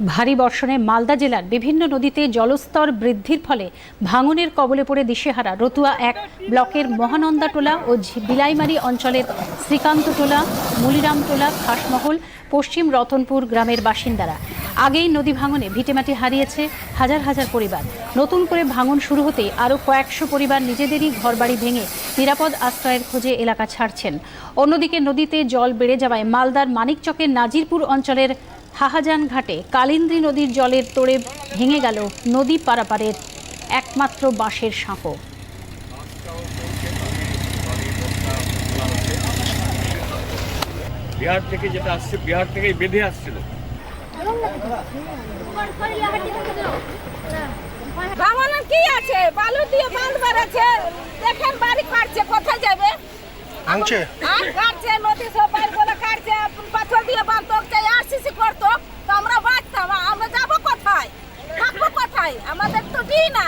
ভারী বর্ষণে মালদা জেলার বিভিন্ন নদীতে জলস্তর বৃদ্ধির ফলে ভাঙনের কবলে পড়ে দিশেহারা রতুয়া এক ব্লকের মহানন্দাটোলা ও বিলাইমারি অঞ্চলের শ্রীকান্তটোলা মুলিরামটোলা খাসমহল, পশ্চিম রতনপুর গ্রামের বাসিন্দারা। আগেই নদী ভাঙনে ভিটেমাটি হারিয়েছে হাজার হাজার পরিবার। নতুন করে ভাঙন শুরু হতেই আরও কয়েকশো পরিবার নিজেদেরই ঘরবাড়ি ভেঙে নিরাপদ আশ্রয়ের খোঁজে এলাকা ছাড়ছেন। অন্যদিকে নদীতে জল বেড়ে যাওয়ায় মালদার মানিকচকের নাজিরপুর অঞ্চলের হাহাজান ঘাটে কালিন্দ্রী নদীর জলের তোড়ে ভেঙে গেল নদী পারাপারের একমাত্র বাঁশের সাঁকো। বিহার থেকে যেটা আসছে বিহার থেকেই বেঁধে আসছিল। কি আছে? বালু দিয়ে বাঁধ দেখেন বাড়ি কাটছে কোথায় যাবে? ভাঙছে। কাটছে নদী কোথায় আমাদের তো জি নাই।